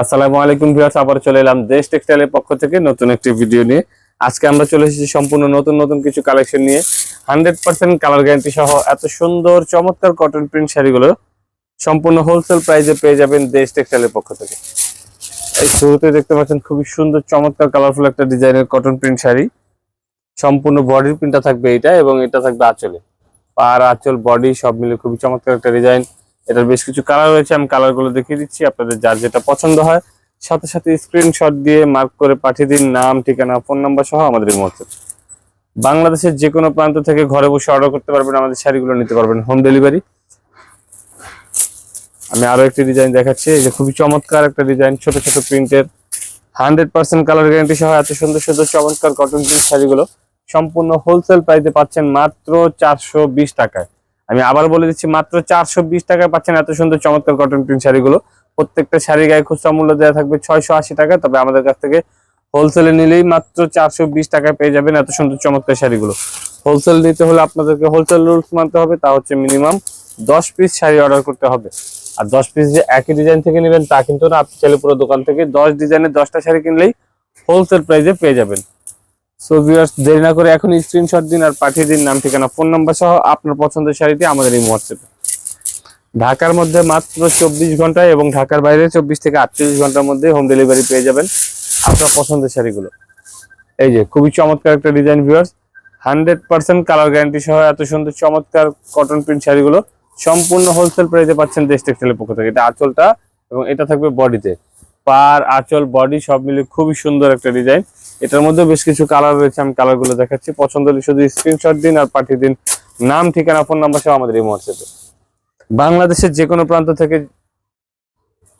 আসসালামু আলাইকুম ভিউয়ার্স আবার চলে এলাম দেশ টেক্সটাইলের পক্ষ থেকে নতুন একটি ভিডিও নিয়ে। আজকে আমরা চলে এসেছি সম্পূর্ণ নতুন নতুন কিছু কালেকশন নিয়ে। হান্ড্রেড পার্সেন্ট কালার গ্যারান্টি সহ এত সুন্দর, চমৎকার কটন প্রিন্ট শাড়িগুলো সম্পূর্ণ হোলসেল প্রাইসে পেয়ে যাবেন দেশ টেক্সটাইলের পক্ষ থেকে। এই শুরুতে দেখতে পাচ্ছেন খুবই সুন্দর, চমৎকার কালারফুল একটা ডিজাইনের কটন প্রিন্ট শাড়ি। সম্পূর্ণ বডির প্রিন্টটা থাকবে এটা এবং এটা থাকবে আঁচলে। পার আঁচল বডি সব মিলে খুবই চমৎকার একটা ডিজাইন এটার বেশ কিছু কালার রয়েছে, আমি কালারগুলো দেখিয়ে দিচ্ছি, আপনাদের যার যেটা পছন্দ হয়। সাথে সাথে স্ক্রিনশট দিয়ে মার্ক করে পাঠিয়ে দিন, নাম, ঠিকানা ফোন নাম্বার সহ আমাদের মুহূর্তে। বাংলাদেশের যে কোনো প্রান্ত থেকে ঘরে বসে অর্ডার করতে পারবেন, আমাদের শাড়িগুলো নিতে পারবেন হোম ডেলিভারি আমি আরও একটি ডিজাইন দেখাচ্ছি, এই যে খুবই চমৎকার একটা ডিজাইন ছোট ছোট প্রিন্টের হান্ড্রেড পার্সেন্ট কালার গ্যারান্টি সহ এত সুন্দর সুন্দর চমৎকার কটন শাড়িগুলো সম্পূর্ণ হোলসেল প্রাইসে পাচ্ছেন মাত্র চারশো বিশ টাকায়। আমি আবার বলে দিচ্ছি, মাত্র চারশো বিশ টাকায় পাচ্ছেন এত সুন্দর চমৎকার কটন প্রিন্ট শাড়িগুলো। প্রত্যেকটা শাড়ি গায়ে খুচরা মূল্য দেওয়া থাকবে ছয়শো আশি টাকা। তবে আমাদের কাছ থেকে হোলসেলে নিলেই মাত্র চারশো বিশ টাকায় পেয়ে যাবেন এত সুন্দর চমৎকার শাড়িগুলো। হোলসেল নিতে হলে আপনাদেরকে হোলসেল রুলস মানতে হবে, তা হচ্ছে মিনিমাম দশ পিস শাড়ি অর্ডার করতে হবে। আর দশ পিস যে একই ডিজাইন থেকে নেবেন, তা কিন্তু না, আপনি চাইলে পুরো দোকান থেকে দশ ডিজাইনের দশটা শাড়ি কিনলেই হোলসেল প্রাইসে পেয়ে যাবেন। সো ভিউয়ার্স দেরি না করে এখন স্ক্রিনশট দিন আর পাঠিয়ে দিন নাম, ঠিকানা ফোন নাম্বার সহ আপনার পছন্দের শাড়িটি আমাদের এই হোয়াটসঅ্যাপে ঢাকার মধ্যে মাত্র চব্বিশ ঘন্টায় এবং ঢাকার বাইরে চব্বিশ থেকে আটচল্লিশ ঘণ্টার মধ্যে হোম ডেলিভারি পেয়ে যাবেন আপনার পছন্দের শাড়িগুলো। এই যে, খুবই চমৎকার একটা design viewers hundred percent colour guarantee সহ এত সুন্দর চমৎকার কটন প্রিন্ট শাড়িগুলো সম্পূর্ণ হোলসেল প্রাইসে পাচ্ছেন দেশ টেক্সটাইলের পক্ষ থেকে। এটা আঁচলটা এবং এটা থাকবে বডিতে পার, আঁচল বডি সব মিলে খুবই সুন্দর একটা ডিজাইন এটার মধ্যে বেশ কিছু কালার রয়েছে, আমি কালারগুলো দেখাচ্ছি। পছন্দ হলে শুধু স্ক্রিনশট দিন আর পাঠিয়ে দিন। নাম, ঠিকানা ফোন নাম্বার সহ আমাদের এই হোয়াটসঅ্যাপে বাংলাদেশের যে কোনো প্রান্ত থেকে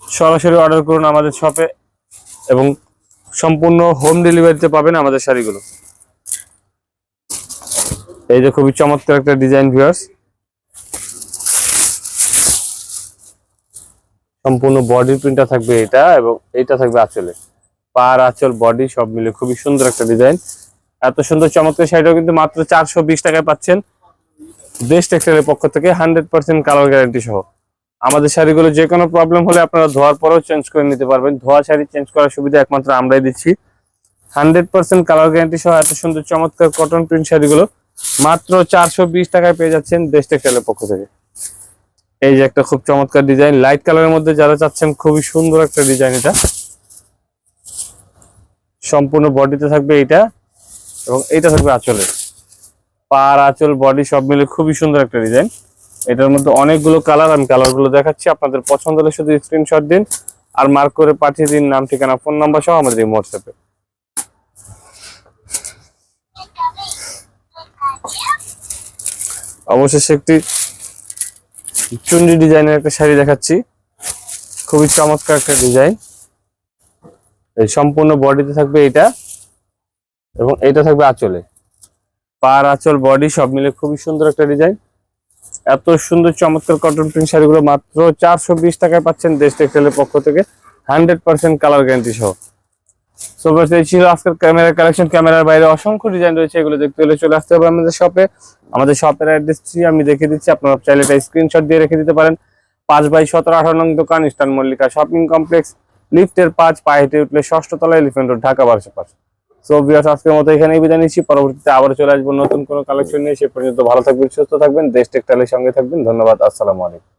সরাসরি অর্ডার করুন আমাদের শপে এবং সম্পূর্ণ হোম ডেলিভারিতে পাবেন আমাদের শাড়িগুলো। এই যে খুবই চমৎকার একটা ডিজাইন ভিউয়ার্স সম্পূর্ণ বডি প্রিন্টটা থাকবে এটা এবং এটা থাকবে আঁচলে। পার আঁচল বডি সব মিলে খুবই সুন্দর একটা ডিজাইন এত সুন্দর চমৎকার শাড়িটাও কিন্তু মাত্র চারশো বিশ টাকায় পাচ্ছেন। দেশ টেক্সটাইলের পক্ষ থেকে হান্ড্রেড পার্সেন্ট কালার গ্যারান্টি সহ। আমাদের শাড়িগুলো যে কোনো প্রবলেম হলে আপনারা ধোয়ার পরেও চেঞ্জ করে নিতে পারবেন। ধোয়া শাড়ি চেঞ্জ করার সুবিধা একমাত্র আমরাই দিচ্ছি। হান্ড্রেড পার্সেন্ট কালার গ্যারান্টি সহ এত সুন্দর চমৎকার কটন প্রিন্ট শাড়িগুলো মাত্র চারশো বিশ টাকায় পেয়ে যাচ্ছেন দেশ টেক্সটাইলের পক্ষ থেকে। এই যে একটা খুব চমৎকার ডিজাইন। লাইট কালারের মধ্যে যারা চাচ্ছেন, খুবই সুন্দর একটা ডিজাইন এটা। সম্পূর্ণ বডিতে থাকবে এইটা এবং এটা থাকবে আঁচলে পার আঁচল বডি সব মিলে খুবই সুন্দর একটা ডিজাইন। এটার মধ্যে অনেকগুলো কালার আমি কালারগুলো দেখাচ্ছি, আপনাদের পছন্দ হলে শুধু স্ক্রিনশট দিন আর মার্ক করে পাঠিয়ে দিন, নাম, ঠিকানা ফোন নাম্বার সহ আমাদের এই হোয়াটসঅ্যাপে অবশেষে একটি চুন্ডি ডিজাইনের একটা শাড়ি দেখাচ্ছি। খুবই চমৎকার একটা ডিজাইন। এই সম্পূর্ণ বডিতে থাকবে এটা এবং এটা থাকবে আঁচলে। পার আঁচল বডি সব মিলে খুবই সুন্দর একটা ডিজাইন। এত সুন্দর চমৎকার কটন প্রিন্ট শাড়িগুলো মাত্র চারশো বিশ টাকায় পাচ্ছেন দেশ টেক্সটাইলের পক্ষ থেকে। হান্ড্রেড পার্সেন্ট কালার গ্যারান্টি সহ। সো বাস এই ছিল আজকের ক্যামেরা কালেকশন ক্যামেরার বাইরে অসংখ্য ডিজাইন রয়েছে, এগুলো দেখতে হলে চলে আসতে হবে আমাদের শপে আমাদের শপের অ্যাড্রেসটি আমি দেখে দিচ্ছি, আপনারা চাইলে এটা স্ক্রিনশট দিয়ে রেখে দিতে পারেন। পাঁচ বাই সতেরো, আঠারো নং দোকান, ইস্টার্ন মল্লিকা শপিং কমপ্লেক্স লিফটের পাঁচ, পায়ে হেঁটে উঠলে ষষ্ঠ তলায় এলিফেন্ট রোড, ঢাকা বারোশো পাঁচ। সো বিয়াস আজকের মতো এখানেই বিদায় নিচ্ছি, পরবর্তীতে আবার চলে আসব নতুন কোনো কালেকশন নিয়ে। সে পর্যন্ত ভালো থাকবেন, সুস্থ থাকবেন, দেশ টেক্সটাইলের সঙ্গে থাকবেন। ধন্যবাদ, আসসালামু আলাইকুম।